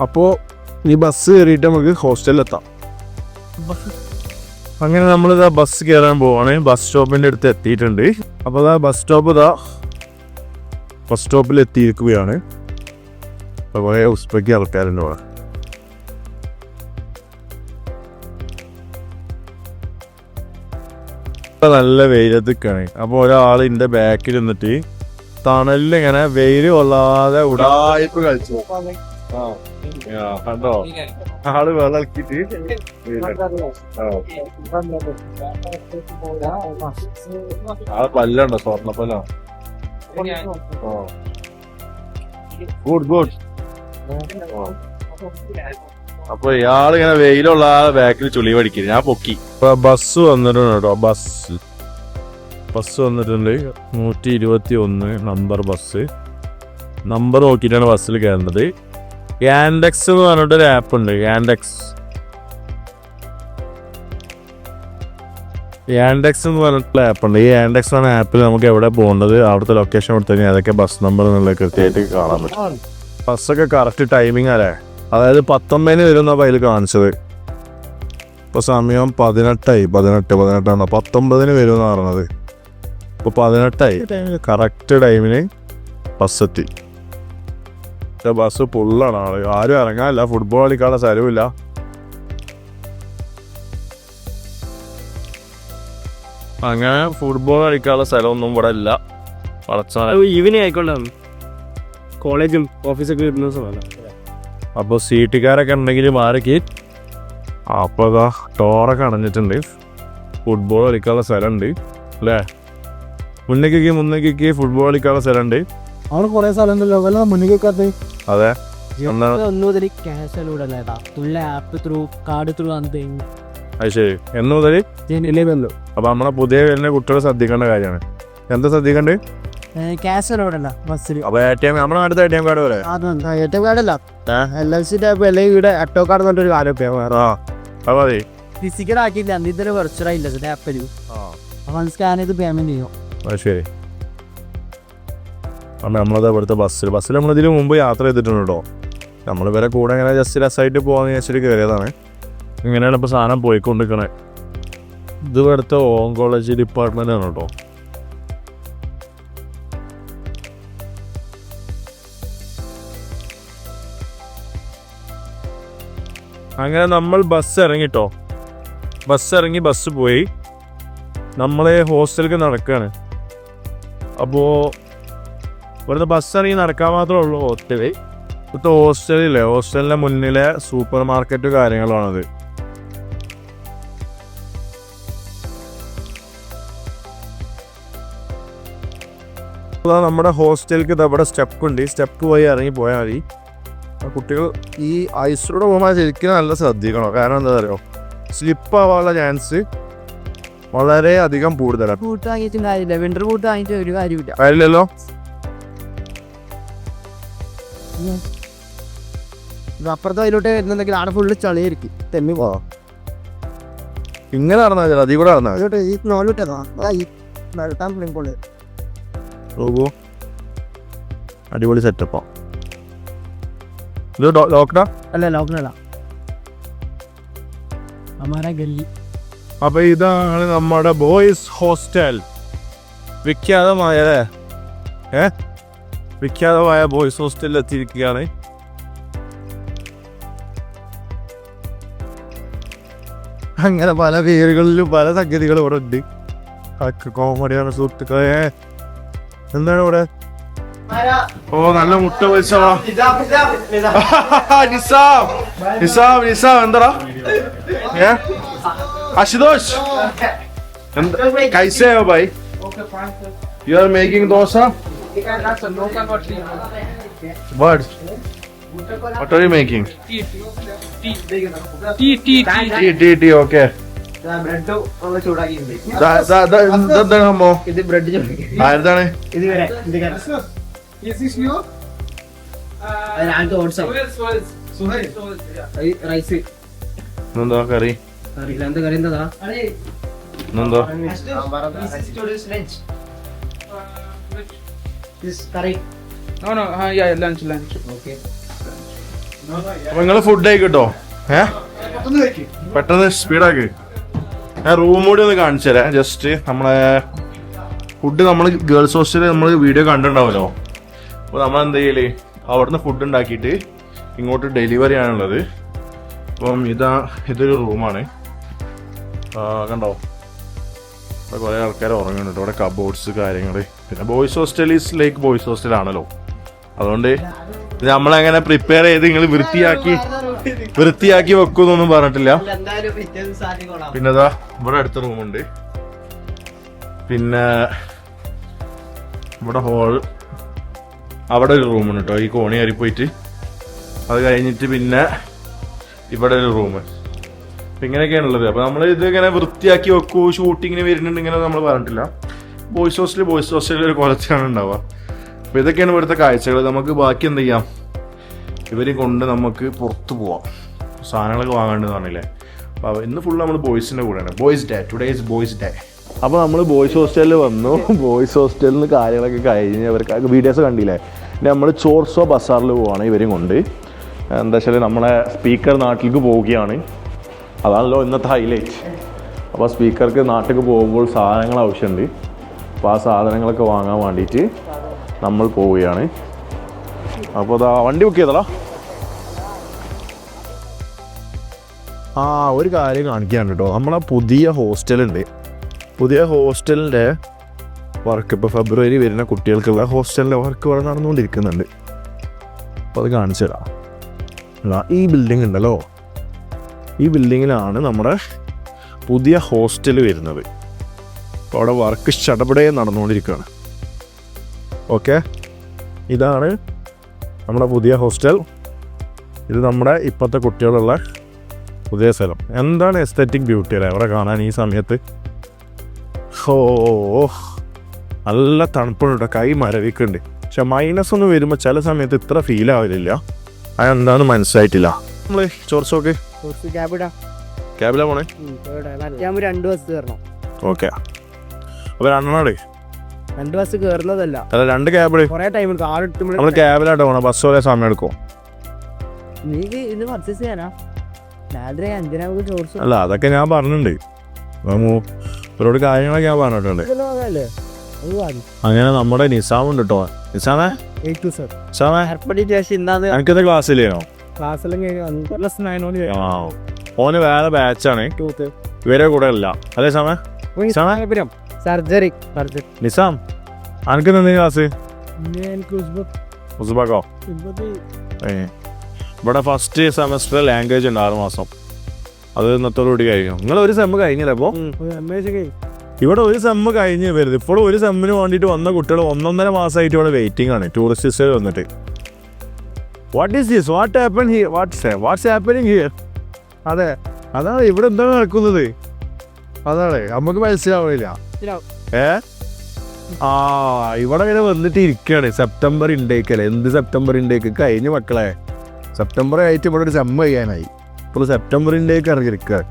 അപ്പോൾ നീ ബസ് കയറിയിട്ട് നമുക്ക് ഹോസ്റ്റലിൽ എത്താം അങ്ങനെ നമ്മൾ ഇതാ ബസ് കയറാൻ പോവാണ്. ബസ് സ്റ്റോപ്പിന്റെ അടുത്ത് എത്തിയിട്ടുണ്ട്. അപ്പോൾ ഇതാ ബസ് സ്റ്റോപ്പ് ഇതാ ബസ് സ്റ്റോപ്പിൽ എത്തിയിരിക്കുകയാണ്. അപ്പോൾ കുറേ ഉസ്ബെക്കി ആൾക്കാരുണ്ട് അവിടെ നല്ല വെയിലത്തേക്കാണ് അപ്പോൾ ഒരാൾ എന്റെ ബാക്കിൽ നിന്നിട്ട് തണലിൽ ഇങ്ങനെ വെയിൽ കൊള്ളാതെ ഉടായ്പ കളിച്ചു കണ്ടോ? ആൾ വെള്ളം ആ പല്ലുണ്ടോ? സ്വർണ പല്ലോ ഗുഡ് ഗുഡ് അപ്പൊ ഇയാൾ ഇങ്ങനെ വെയിലുള്ള ബാക്കിൽ ചുളി പഠിക്കുന്നു. ഞാൻ പൊക്കി. ബസ് വന്നിട്ടുണ്ട് കേട്ടോ ബസ്. ബസ് വന്നിട്ടുണ്ട്. നൂറ്റി ഇരുപത്തി ഒന്ന് നമ്പർ ബസ്. നമ്പർ നോക്കിയിട്ടാണ് ബസ്സിൽ കയറുന്നത്. യാൻഡെക്സ് എന്ന് പറഞ്ഞിട്ട് ഒരു ആപ്പ് ഉണ്ട് യാൻഡെക്സ് യാൻഡെക്സ് എന്ന് പറഞ്ഞിട്ടുള്ള ആപ്പ് ഉണ്ട്. ഈ യാൻഡെക്സ് എന്ന ആപ്പിൽ നമുക്ക് എവിടെ പോകേണ്ടത് അവിടുത്തെ ലൊക്കേഷൻ കൊടുത്തു അതൊക്കെ ഏതൊക്കെ ബസ് നമ്പർ എന്നുള്ളത് കൃത്യമായിട്ട് കാണാൻ പറ്റും. ബസ്സൊക്കെ കറക്റ്റ് ടൈമിംഗ് അല്ലേ? അതായത് പത്തൊമ്പതിന് വരുന്ന അതിൽ കാണിച്ചത്. ഇപ്പോൾ സമയം പതിനെട്ടായി പതിനെട്ട് പതിനെട്ടാണ് പത്തൊമ്പതിന് വരുമെന്ന് പറഞ്ഞത്. ഇപ്പോൾ പതിനെട്ടായി. കറക്റ്റ് ടൈമിന് ബസ് എത്തി. പക്ഷെ ബസ് ഫുള്ളാണ് ആൾ. ആരും ഇറങ്ങാനില്ല. ഫുട്ബോൾ കളിക്കാനുള്ള സ്ഥലവുമില്ല. അങ്ങനെ ഫുട്ബോൾ കളിക്കാനുള്ള സ്ഥലമൊന്നും ഇവിടെ ഇല്ല. വളച്ചാൽ ഈവനിങ് ആയിക്കോട്ടെ. കോളേജും ഓഫീസൊക്കെ കിട്ടുന്ന സ്ഥലമല്ല അപ്പോൾ സീറ്റുകാരൊക്കെ ഉണ്ടെങ്കിൽ മാറിക്ക് അപ്പോൾ ഇതാ ടോറൊക്കെ അണഞ്ഞിട്ടുണ്ട്. ഫുട്ബോൾ കളിക്കാനുള്ള സ്ഥലമുണ്ട്. അല്ലേ? മുന്നേക്കൊക്കെ മുന്നേക്കൊക്കെ ഫുട്ബോൾ കളിക്കാനുള്ള സ്ഥലമുണ്ട്. അവിടെ കുറെ സ്ഥലം ഉണ്ടല്ലോ വല്ല മുന്നിൽ അതെ. എന്താണ് ഒന്ന് മുതൽ ക്യാഷ് തുള്ള ആപ്പ് ത്രൂ കാർഡ് ത്രൂ അത് അത് ശരി. എന്ന് മുതൽ ഇല്ലേ അപ്പോൾ നമ്മളെ പുതിയ വരുന്ന കുട്ടികൾ ശ്രദ്ധിക്കേണ്ട കാര്യമാണ്. എന്താ ശ്രദ്ധിക്കണ്ട് ക്യാഷ് റോഡല്ല ബസ്സിൽ അപ്പൊ എ ടി എം നമ്മുടെ അടുത്ത എ ടി എം കാർഡ് പോലെ? അതെന്താ? ഏറ്റവും കാർഡല്ല എൽ ഐ സിന്റെ അല്ലെങ്കിൽ ഇവിടെ അട്ടോ കാർഡ് അത് മതി. ഫിസിക്കൽ ആക്കിയില്ല അന്ന് ഇതൊരു വെർച്വൽ ആയില്ല ആപ്പിൽ അപ്പം സ്കാൻ ചെയ്ത് പേയ്മെന്റ് ചെയ്യും. അത് ശരി. അമ്മ നമ്മളത് ഇവിടുത്തെ ബസ്സിൽ ബസ്സിൽ നമ്മളിതിന് മുമ്പ് യാത്ര ചെയ്തിട്ടുണ്ട് കേട്ടോ നമ്മൾ ഇവരെ കൂടെ ഇങ്ങനെ ജസ്റ്റ് രസമായിട്ട് പോകാന്ന് വിചാരിച്ചിട്ട് കയറിയതാണ് ഇങ്ങനെയാണ് ഇപ്പോൾ സാധനം പോയിക്കൊണ്ടിരിക്കണേ. ഇത് ഇവിടുത്തെ ഓങ്കോളജി ഡിപ്പാർട്ട്മെന്റ് ആണ് കേട്ടോ അങ്ങനെ നമ്മൾ ബസ് ഇറങ്ങിട്ടോ ബസ് ഇറങ്ങി ബസ് പോയി. നമ്മളെ ഹോസ്റ്റലിലേക്ക് നടക്കുകയാണ് അപ്പോൾ ഇവിടുത്തെ ബസ് ഇറങ്ങി നടക്കാൻ മാത്രമേ ഉള്ളൂ. ഹോസ്റ്റലിൽ ഇവിടുത്തെ ഹോസ്റ്റലില്ലേ ഹോസ്റ്റലിന്റെ മുന്നിലെ സൂപ്പർ മാർക്കറ്റ് കാര്യങ്ങളാണത് നമ്മുടെ ഹോസ്റ്റലിലേക്ക് ഇതവിടെ സ്റ്റെപ്പ് ഉണ്ട്. ഈ സ്റ്റെപ്പ് പോയി ഇറങ്ങി പോയാൽ മതി. കുട്ടികൾ ഈ ഐസിലൂടെ പോകുമ്പോൾ ശരിക്കും നല്ല ശ്രദ്ധിക്കണം. കാരണം എന്താ പറയുക സ്ലിപ്പ് ആവാനുള്ള ചാൻസ് വളരെ അധികം കൂടുതലാണ് ബൂട്ട് വാങ്ങിയിട്ടും കാര്യമില്ല. വിന്റർ ബൂട്ട് വാങ്ങിയിട്ട് ഒരു കാര്യമില്ല കാര്യമില്ലല്ലോ? ഇത് അപ്പുറത്തെ അതിലോട്ട് വരുന്നുണ്ടെങ്കിൽ ആടെ ഫുള്ള് ചളിയായിരിക്കും. തെന്നി പോവാം. ഇങ്ങനെ നടന്നാ ചേട്ടാ അതിൽ കൂടെ നടന്നാ അതിലോട്ട് ഈ നോലിട്ടതാ വെള്ളം പിടിക്കുള്ളൂ നോക്കൂ. അടിപൊളി സെറ്റപ്പാ ഇത് ലോക്ക്ഡാ അല്ല ലോക്കലല്ല അമാര ഗല്ലി. അപ്പൊ ഇതാണ് നമ്മുടെ ബോയ്സ് ഹോസ്റ്റൽ വിഖ്യാതമായ ഏ? വിഖ്യാതമായ ബോയ്സ് ഹോസ്റ്റലിൽ എത്തിയിരിക്കുകയാണ്. അങ്ങനെ പല പേരുകളിലും പല സംഗതികളും ഇവിടെ ഉണ്ട്. അതൊക്കെ കോമഡിയാണ് സുഹൃത്തുക്കളെ. എന്താണ് ഇവിടെ? ഓ നല്ല മുട്ട പൊരിച്ചോ നിസാം. എന്താടാ? ഏ? Ashutosh കൈസയോ bye. You are making dosa? Dosa what are you making? Tea tea tea okay. Bread ഒന്ന് ചൂടാക്കിയിട്ടുണ്ട് ദാ ദാ ദാ എന്താണ് സംഭവം? ഇത് ബ്രെഡ് ചൂടാക്കി ആരുതാണ്? ഇത് വരെ റൈസ് ഇന്നെന്താ കറി? അറിയില്ല എന്ത് കറി എന്താ ഇന്നെന്താ കറി No, no, uh, yeah, lunch, lunch. Okay അപ്പൊ നിങ്ങൾ ഫുഡ് ആയിക്കോട്ടോ ഏ? പെട്ടെന്ന് സ്പീഡാക്ക് ഞാൻ റൂം കൂടി ഒന്ന് കാണിച്ചു തരാം. ജസ്റ്റ് നമ്മളെ ഫുഡ് നമ്മൾ ഗേൾസ് ഹോസ്റ്റലിൽ നമ്മൾ വീഡിയോ കണ്ടിട്ടുണ്ടാവല്ലോ. അപ്പോൾ നമ്മൾ എന്ത് ചെയ്യലേ? അവിടുന്ന് ഫുഡ് ഉണ്ടാക്കിയിട്ട് ഇങ്ങോട്ട് ഡെലിവറി ആണുള്ളത്. അപ്പം ഇതാ ഇതൊരു റൂമാണ് കണ്ടോ? ഇവിടെ കുറേ ആൾക്കാർ ഉറങ്ങുന്നുണ്ട്. ഇവിടെ കബോർഡ്സ് കാര്യങ്ങൾ പിന്നെ boys hostel is like boys hostel ആണല്ലോ. അതുകൊണ്ട് നമ്മളങ്ങനെ പ്രിപ്പയർ ചെയ്ത് നിങ്ങൾ വൃത്തിയാക്കി വൃത്തിയാക്കി വെക്കുന്നൊന്നും പറഞ്ഞിട്ടില്ല. എന്തായാലും പിറ്റേന്ന് സാധനം കൊള്ളാം പിന്നെ ഇതാ ഇവിടെ അടുത്ത റൂമുണ്ട്. പിന്നെ ഇവിടെ ഹോൾ അവിടെ ഒരു റൂമുണ്ട് കേട്ടോ. ഈ കോണി കയറി പോയിട്ട് അത് കഴിഞ്ഞിട്ട് പിന്നെ ഇവിടെ ഒരു റൂം ഇങ്ങനെയൊക്കെയാണ് ഉള്ളത് അപ്പോൾ നമ്മൾ ഇത് ഇങ്ങനെ വൃത്തിയാക്കി വെക്കൂ ഷൂട്ടിങ്ങിന് വരുന്നുണ്ട് ഇങ്ങനെ നമ്മൾ പറഞ്ഞിട്ടില്ല. ബോയ്സ് ഹോസ്റ്റലിൽ ബോയ്സ് ഹോസ്റ്റലിൽ ഒരു കുറച്ചാണ് ഉണ്ടാവുക. അപ്പൊ ഇതൊക്കെയാണ് ഇവിടുത്തെ കാഴ്ചകൾ. നമുക്ക് ബാക്കി എന്ത് ചെയ്യാം? ഇവരെ കൊണ്ട് നമുക്ക് പുറത്ത് പോവാം. സാധനങ്ങളൊക്കെ വാങ്ങേണ്ടത് പറഞ്ഞില്ലേ? അപ്പോൾ ഇന്ന് ഫുൾ നമ്മൾ ബോയ്സിന്റെ കൂടെയാണ്. Boys day today is boys day അപ്പോൾ നമ്മൾ ബോയ്സ് ഹോസ്റ്റലിൽ വന്നു. ബോയ്സ് ഹോസ്റ്റലിൽ നിന്ന് കാര്യങ്ങളൊക്കെ കഴിഞ്ഞ് അവർക്ക് വീഡിയോസ് കണ്ടില്ലേ? നമ്മൾ ചോർസോ ബസാറിൽ പോവാണ് ഇവരും കൊണ്ട്. എന്താ വെച്ചാൽ നമ്മളെ സ്പീക്കർ നാട്ടിലേക്ക് പോവുകയാണ്. അതാണല്ലോ ഇന്നത്തെ ഹൈലൈറ്റ് അപ്പോൾ സ്പീക്കർക്ക് നാട്ടിലേക്ക് പോകുമ്പോൾ സാധനങ്ങൾ ആവശ്യമുണ്ട് അപ്പോൾ ആ സാധനങ്ങളൊക്കെ വാങ്ങാൻ വേണ്ടിയിട്ട് നമ്മൾ പോവുകയാണ്. അപ്പോൾ അതാ വണ്ടി ബുക്ക് ചെയ്തടാ. ആ ഒരു കാര്യം കാണിക്കാൻ കേട്ടോ നമ്മളെ പുതിയ ഹോസ്റ്റലുണ്ട്. പുതിയ ഹോസ്റ്റലിന്റെ വർക്ക് ഇപ്പോൾ ഫെബ്രുവരി വരുന്ന കുട്ടികൾക്കുള്ള ഹോസ്റ്റലിന്റെ വർക്ക് ഇവിടെ നടന്നുകൊണ്ടിരിക്കുന്നുണ്ട്. അപ്പോൾ അത് കാണിച്ചു തരാം ഈ ബിൽഡിംഗ് ഉണ്ടല്ലോ. ഈ ബിൽഡിങ്ങിലാണ് നമ്മുടെ പുതിയ ഹോസ്റ്റൽ വരുന്നത്. അപ്പോൾ അവിടെ വർക്ക് ചടപടയെ നടന്നുകൊണ്ടിരിക്കുകയാണ്. ഓക്കെ? ഇതാണ് നമ്മുടെ പുതിയ ഹോസ്റ്റൽ. ഇത് നമ്മുടെ ഇപ്പോഴത്തെ കുട്ടികളുള്ള പുതിയ സ്ഥലം. എന്താണ് എസ്തറ്റിക് ബ്യൂട്ടി അല്ലേ? അവിടെ കാണാൻ ഈ സമയത്ത്. ഹോ നല്ല തണുപ്പുണ്ട് കൈ മരവിക്കുന്നുണ്ട്. പക്ഷെ മൈനസ് ഒന്ന് വരുമ്പോൾ ചില സമയത്ത് ഇത്ര ഫീൽ ആവില്ല അതെന്താണെന്ന് മനസ്സിലായിട്ടില്ല. നമ്മൾ ചോർച്ചോക്ക്. കുറച്ച് ക്യാബ് ഇടാം. ക്യാബിലാ പോണേ? ഞാൻ രണ്ട് ബസ് കയറണം ഓക്കെ അപ്പൊ രണ്ടെണ്ണേ രണ്ട് ബസ് കയറുന്നതല്ല അല്ല രണ്ട് ക്യാബിൽ കൊറേ ടൈം എടുക്കും. ആറ് എട്ട് നമ്മൾ മണി ക്യാബിലാട്ടോ പോണേ. ബസ് ഒരേ സമയം എടുക്കും? നീ ഇത് പർച്ചേസ് ചെയ്യാനാ? രാത്രി അഞ്ചിനാ നമുക്ക് ചോർച്ച് അല്ല അതൊക്കെ ഞാൻ പറഞ്ഞിട്ടുണ്ട്. ഇവരോട് കാര്യങ്ങളൊക്കെ ഞാൻ പറഞ്ഞിട്ടുണ്ട്. അങ്ങനെ നമ്മുടെ നിസാമുണ്ട് കേട്ടോ നിസാമേ? നിസാമേ? എനിക്കത് ക്ലാസ്സിലേനോ ക്ലാസ്സെല്ലാം കഴിഞ്ഞ് പ്ലസ് നയൻ ഓൺ ആ ഓന് വേറെ ബാച്ചാണ് ടൂത്ത് ഇവരെ കൂടെ അല്ല. അതേ സമയം സർജറി. സർജറി. നിസാം. അനക്ക് ക്ലാസ് ഇവിടെ ഫസ്റ്റ് സെമസ്റ്റർ ലാംഗ്വേജ് ഉണ്ട് ആറ് മാസം. അത് ഇന്നത്തോടുകൂടി കഴിഞ്ഞു നിങ്ങൾ ഒരു സെമ്മ് കഴിഞ്ഞില്ല അപ്പോൾ ഇവിടെ ഒരു സെമ്മ് കഴിഞ്ഞ് വരുന്നത് ഇപ്പോൾ ഒരു സെമ്മിന് വേണ്ടിയിട്ട് വന്ന കുട്ടികൾ ഒന്നൊന്നര മാസമായിട്ട് ഇവിടെ വെയിറ്റിംഗ് ആണ്. ടൂറിസ്റ്റ് വന്നിട്ട്. What is this what happen here what's what's happening here അതെ. അതാണ് ഇവിടെ എന്താണ് നടക്കുന്നത്? അതാണ്. നമുക്ക് മനസ്സിലാവണില്ല. മനസ്സിലാവും. ഏ? ആ ഇവിടെ ഇങ്ങനെ വന്നിട്ട് ഇരിക്കുകയാണ് സെപ്റ്റംബർ ഇൻടേക്ക് അല്ലേ എന്ത് സെപ്റ്റംബർ ഇൻടേക്ക് കഴിഞ്ഞു മക്കളെ. സെപ്റ്റംബർ ആയിട്ട് ഇവിടെ ഒരു സെമ്മ ചെയ്യാനായി. ഇപ്പോൾ സെപ്റ്റംബർ ഇൻടേക്ക് ഇറങ്ങിയിരിക്കുക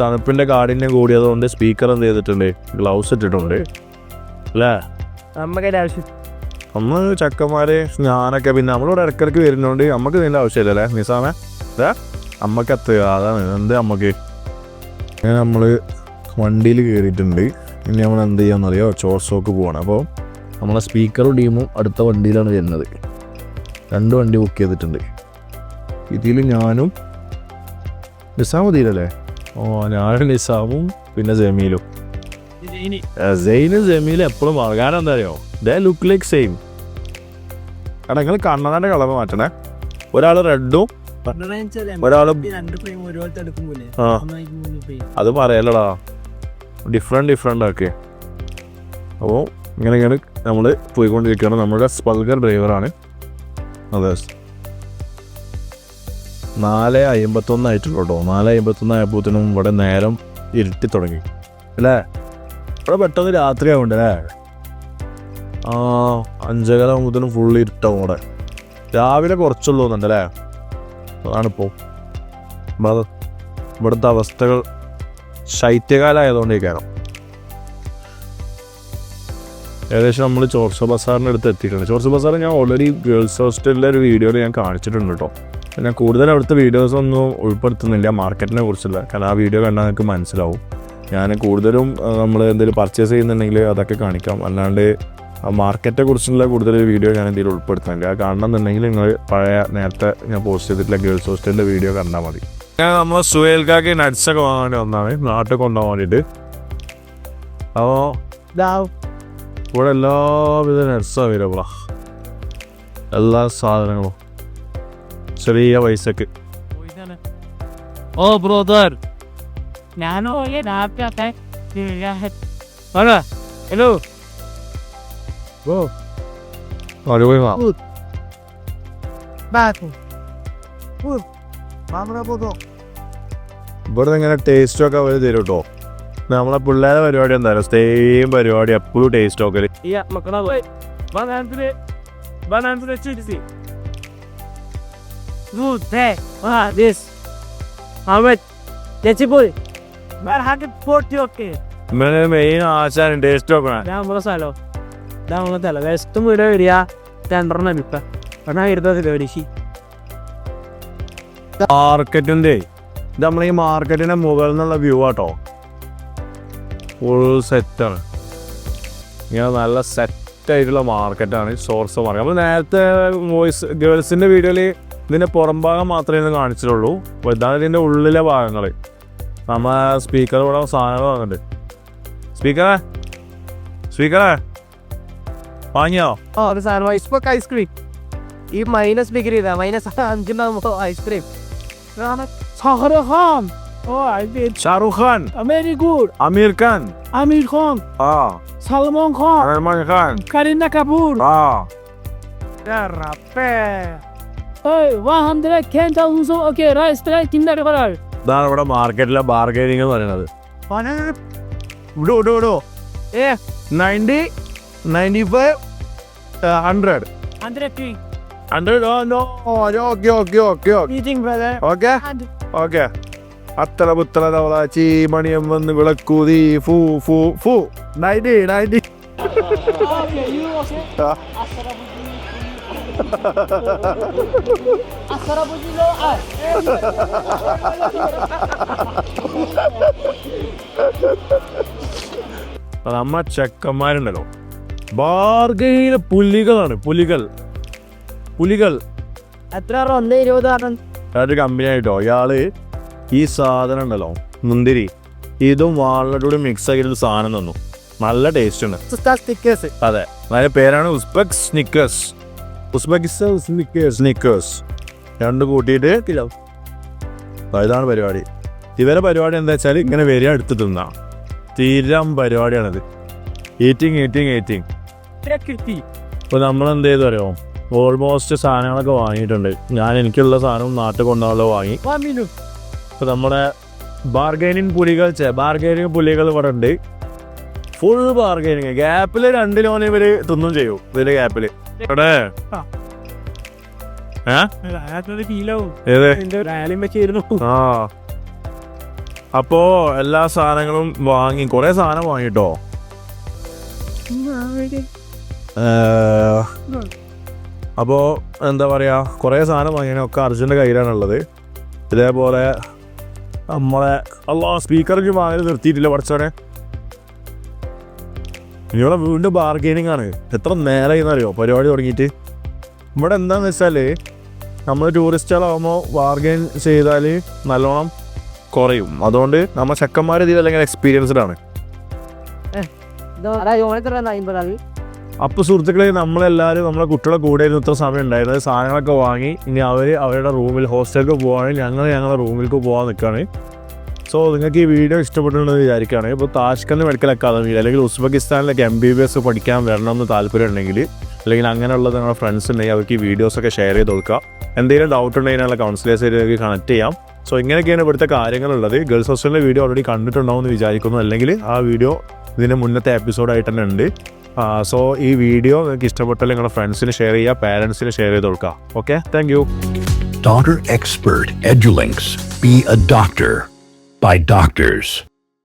തണുപ്പിന്റെ കാഠിന്യം കൂടിയതുകൊണ്ട് സ്പീക്കർ എന്ത് ചെയ്തിട്ടുണ്ട്? ഗ്ലൗസ് ഇട്ടിട്ടുണ്ട്. അല്ലേ? നമുക്ക് ആവശ്യം നമ്മൾ ചക്കന്മാര് ഞാനൊക്കെ പിന്നെ നമ്മളിവിടെ ഇടക്കിടക്ക് വരുന്നോണ്ട് നമുക്ക് ഇതിന്റെ ആവശ്യമില്ലല്ലേ നിസാമേ? അതാ അമ്മയ്ക്ക് എത്തുക അതാണ് എന്ത് നമുക്ക് അങ്ങനെ നമ്മൾ വണ്ടിയിൽ കയറിയിട്ടുണ്ട് ഇനി നമ്മൾ എന്ത് ചെയ്യാമെന്നറിയോ ചോർസോക്ക് പോവാണ്. അപ്പോൾ നമ്മളെ സ്പീക്കറും ടീമും അടുത്ത വണ്ടിയിലാണ് വരുന്നത്. രണ്ട് വണ്ടി ബുക്ക് ചെയ്തിട്ടുണ്ട്. ഇതിൽ ഞാനും നിസാം മതിയില്ലല്ലേ ഓ ഞാനും നിസാമും പിന്നെ ജമീലും. സെയിനും ജമീലും എപ്പോഴും കാരണം എന്താ അറിയോ? ദേ ലുക്ക് ലൈക്ക് സെയിം കാരണം നിങ്ങൾ കണ്ണനാന്റെ കളർ മാറ്റണേ. ഒരാൾ റെഡും അത് പറയലടാ. ഡിഫറെന്റ് ഡിഫറെന്റ് ആക്കി. അപ്പോൾ ഇങ്ങനെയൊക്കെയാണ് നമ്മൾ പോയിക്കൊണ്ടിരിക്കുകയാണ് നമ്മുടെ സ്പൾഗർ ഡ്രൈവറാണ് അതെ. നാല് അമ്പത്തൊന്ന് ആയിട്ടുള്ളൂ കേട്ടോ. നാല് അമ്പത്തൊന്ന് ആയപ്പോഴത്തേനും ഇവിടെ നേരം ഇരുട്ടി തുടങ്ങി. അല്ലേ? ഇവിടെ പെട്ടെന്ന് രാത്രി ആവുന്നുണ്ട് അല്ലേ? ആ അഞ്ചേകാലം ആകുമ്പോഴത്തേനും ഫുൾ ഇരുട്ടാവും അവിടെ. രാവിലെ കുറച്ചുള്ളൂ എന്നുണ്ടല്ലേ അതാണിപ്പോൾ ഇവിടെ ഇവിടുത്തെ അവസ്ഥകൾ ശൈത്യകാലമായതുകൊണ്ടേക്കാരം. ഏകദേശം നമ്മൾ ചോർച്ച ബസാറിന്റെ അടുത്ത് എത്തിയിട്ടുണ്ട്. ചോർച്ച ബസാർ ഞാൻ ഓൾറെഡി ഗേൾസ് ഹോസ്റ്റലിലെ ഒരു വീഡിയോയിൽ ഞാൻ കാണിച്ചിട്ടുണ്ട് കേട്ടോ ഞാൻ കൂടുതൽ അവിടുത്തെ വീഡിയോസ് ഒന്നും ഉൾപ്പെടുത്തുന്നില്ല. മാർക്കറ്റിനെ കുറിച്ചുള്ള. കാരണം ആ വീഡിയോ കണ്ടാൽ നിങ്ങൾക്ക് മനസ്സിലാവും. ഞാൻ കൂടുതലും നമ്മൾ എന്തെങ്കിലും പർച്ചേസ് ചെയ്യുന്നുണ്ടെങ്കിൽ അതൊക്കെ കാണിക്കാം. അല്ലാണ്ട് ആ മാർക്കറ്റെ കുറിച്ചുള്ള കൂടുതൽ വീഡിയോ ഞാൻ എന്തെങ്കിലും ഉൾപ്പെടുത്തുന്നില്ല അത് കാണണമെന്നുണ്ടെങ്കിൽ നിങ്ങൾ പഴയ നേരത്തെ ഞാൻ പോസ്റ്റ് ചെയ്തിട്ടുള്ള ഗേൾസ് ഹോസ്റ്റലിന്റെ വീഡിയോ കണ്ടാൽ മതി. ഞാൻ നമ്മൾ സുഹേൽക്കാക്ക് നട്സൊക്കെ വാങ്ങാൻ വന്നാണ് നാട്ടിൽ കൊണ്ടുപോകാൻ വേണ്ടിയിട്ട്. അപ്പോൾ ഇവിടെ എല്ലാവിധ നട്സും അവൈലബിളാ എല്ലാ സാധനങ്ങളും. ചെറിയ പൈസക്ക്. ഓ ബ്രോദർ ഞാനോ ഹലോ അവിടെ പോയി വാ ഇവിടെ ഇങ്ങനെ ടേസ്റ്റ് ഒക്കെ അവർ തരും കേട്ടോ നമ്മളെ പിള്ളേരെ പരിപാടി എന്തായാലും സെയിം പരിപാടി എപ്പോഴും ടേസ്റ്റ് ഒക്കെ Yeah, McDonald's. Wait, 100, 160. Good, there. Ah, this. How much? Let's boy. 140, okay. Main Asan taste നോക്കണേ നമ്മളെ സ്ഥലോ ഇതാ നമ്മളെ സ്ഥലം വെസ്റ്റും വീട് വരിക. രണ്ടെണ്ണം എടുക്ക എന്നാ ഇരുപത് ഒരിശി മാർക്കറ്റിന്റെ ഇത് നമ്മളെ ഈ മാർക്കറ്റിന്റെ മുകളിൽ നിന്നുള്ള വ്യൂ ആട്ടോ. ഫുൾ സെറ്റാണ് ഇങ്ങനെ നല്ല സെറ്റ് ആയിട്ടുള്ള മാർക്കറ്റാണ് സോർസ് മാർക്കറ്റ് അപ്പോൾ നേരത്തെ വോയിസ് ഗേൾസിന്റെ വീഡിയോയിൽ ഇതിന്റെ പുറം ഭാഗം മാത്രമേ ഇന്ന് കാണിച്ചിട്ടുള്ളൂ. അപ്പോൾ ഇതാണ് ഇതിന്റെ ഉള്ളിലെ ഭാഗങ്ങൾ നമ്മ സ്പീക്കർ ഇവിടെ സാധനങ്ങൾ വന്നിട്ടുണ്ട്. സ്പീക്കറേ സ്പീക്കറെ വാങ്ങിയോ? ഓ ഒരു സാധനം ഐസ്പോക്ക് ഐസ്ക്രീം ഈ മൈനസ് ഡിഗ്രി ഇതാ. മൈനസ് അഞ്ചുണ്ടാകുമ്പോ ഐസ്ക്രീം ഷാറുഖാൻ ഓ ഷാറുഖ് ഖാൻ വെരി ഗുഡ് അമീർ ഖാൻ അമീർ ഖാൻ ആ. സൽമാൻ ഖാൻ സൽമാൻ ഖാൻ കരീന കപൂർ ആ. Hey, 100 Kent also okay, right straight in the river. ഇതാണ് ഇവിടെ മാർക്കറ്റിലെ ബാർഗൈനിങ് എന്ന് പറയുന്നത്. വിടോ വിടോ വിടോ Yeah, ninety ninety five hundred. Hundred oh no okay okay okay okay. Okay okay അത്തല പുത്തല തവള ചീമണിയം വന്ന് വിളക്കൂതി. ഫൂ ഫൂ ഫൂ. Ninety ninety lo ah. നമ്മ ചെക്കന്മാരുണ്ടല്ലോ. ബാർഗയിലെ പുലികളാണ്. പുലികൾ. പുലികൾ. എത്ര ഒന്ന് ഇരുപത് ഒരു കമ്പനി ആയിട്ടോ? ഇയാൾ ഈ സാധനം ഉണ്ടല്ലോ മുന്തിരി. ഇതും വാളിനോട് മിക്സ് ആക്കിയൊരു സാധനം തന്നു. നല്ല ടേസ്റ്റ് ഉണ്ട്. സ്റ്റിക്കേഴ്സ് അതെ. അതിന്റെ പേരാണ് ഉസ്ബെക് സ്നിക്കേഴ്സ് ഉസ്ബെക്കിസ് സ്നിക്കേഴ്സ് സ്നിക്കേഴ്സ് രണ്ട് കൂട്ടിയിട്ട് കിലോ. ഇതാണ് പരിപാടി. ഇവരെ പരിപാടി എന്താ വെച്ചാൽ ഇങ്ങനെ വരിക എടുത്ത് തിന്നാം. തീരം പരിപാടിയാണിത്. ഈറ്റിംഗ് ഈറ്റിംഗ് ഈറ്റിംഗ് കിട്ടി ഇപ്പോൾ നമ്മൾ എന്ത് ചെയ്തു അറിയോ ഓൾമോസ്റ്റ് സാധനങ്ങളൊക്കെ വാങ്ങിയിട്ടുണ്ട്. ഞാൻ എനിക്കുള്ള സാധനം നാട്ടിൽ കൊണ്ടുപോകാനുള്ള വാങ്ങി. ഇപ്പോൾ നമ്മുടെ ബാർഗൈനിങ് പുലികൾ ബാർഗൈനിങ് പുലികൾ ഇവിടെ ഉണ്ട് ഫുൾ ബാർഗൈനിങ് ഗ്യാപ്പിൽ രണ്ട് ലോൺ ഇവർ തിന്നും ചെയ്യൂ ഇതിന്റെ ഗ്യാപ്പിൽ ഇവിടെ ആ. അപ്പോ എല്ലാ സാധനങ്ങളും വാങ്ങി കൊറേ സാധനം വാങ്ങിട്ടോ? അപ്പോൾ എന്താ പറയുക കുറേ സാധനം വാങ്ങിയാൽ ഒക്കെ അർജുന്റെ കയ്യിലാണുള്ളത്. ഇതേപോലെ നമ്മളെ അല്ലാ സ്പീക്കറിന് വാങ്ങി നിർത്തിയിട്ടില്ല പഠിച്ചോനെ ഇവിടെ വീണ്ടും ബാർഗെയിനിങ് ആണ്. എത്ര നേരമായിന്നറിയോ പരിപാടി തുടങ്ങിയിട്ട്. ഇവിടെ എന്താന്ന് വെച്ചാൽ നമ്മൾ ടൂറിസ്റ്റുകളാകുമ്പോൾ ബാർഗെയിൻ ചെയ്താൽ നല്ലോണം കുറയും. അതുകൊണ്ട് നമ്മൾ ചെക്കന്മാർ ഇതിൽ അല്ലെങ്കിൽ എക്സ്പീരിയൻസ്ഡ് ആണ് അപ്പോൾ സുഹൃത്തുക്കളെ നമ്മളെല്ലാവരും നമ്മുടെ കുട്ടികളെ കൂടെ ഇരുന്ന് ഇത്ര സമയം ഉണ്ടായിരുന്നത്. സാധനങ്ങളൊക്കെ വാങ്ങി ഇനി അവർ അവരുടെ റൂമിൽ ഹോസ്റ്റലിലേക്ക് പോകുകയാണെങ്കിൽ ഞങ്ങൾ ഞങ്ങളുടെ റൂമിലേക്ക് പോകാൻ നിൽക്കുകയാണ് സോ നിങ്ങൾക്ക് ഈ വീഡിയോ ഇഷ്ടപ്പെട്ടുണ്ടെന്ന് വിചാരിക്കുകയാണ്. ഇപ്പോൾ താഷ്കണ്ട് മെഡിക്കൽ അക്കാദമിയിൽ അല്ലെങ്കിൽ ഉസ്ബെക്കിസ്ഥാനിലേക്ക് എം ബി ബി എസ് പഠിക്കാൻ വരണം എന്ന് താല്പര്യം ഉണ്ടെങ്കിൽ അല്ലെങ്കിൽ അങ്ങനെയുള്ള നിങ്ങളുടെ ഫ്രണ്ട്സ് ഉണ്ടെങ്കിൽ അവർക്ക് ഈ വീഡിയോസൊക്കെ ഷെയർ ചെയ്ത് കൊടുക്കുക. എന്തെങ്കിലും ഡൗട്ട് ഉണ്ടെങ്കിൽ ഞങ്ങളെ കൗൺസിലേഴ്സിലേക്ക് കണക്ട് ചെയ്യാം. സോ ഇങ്ങനെയൊക്കെയാണ് ഇവിടുത്തെ കാര്യങ്ങളുള്ളത്. ഗേൾസ് ഹോസ്റ്റലിന്റെ വീഡിയോ ഓൾറെഡി കണ്ടിട്ടുണ്ടാവും എന്ന് വിചാരിക്കുന്നു. അല്ലെങ്കിൽ ആ വീഡിയോ ഇതിന്റെ മുന്നത്തെ എപ്പിസോഡായിട്ട് തന്നെ ഉണ്ട്. സോ ഈ വീഡിയോ നിങ്ങൾക്ക് ഇഷ്ടപ്പെട്ടാൽ നിങ്ങളുടെ ഫ്രണ്ട്സിന് ഷെയർ ചെയ്യുക പാരൻസിന് ഷെയർ ചെയ്ത് കൊടുക്കുക. Okay thank you doctor expert Edulinks B A doctor bye doctors.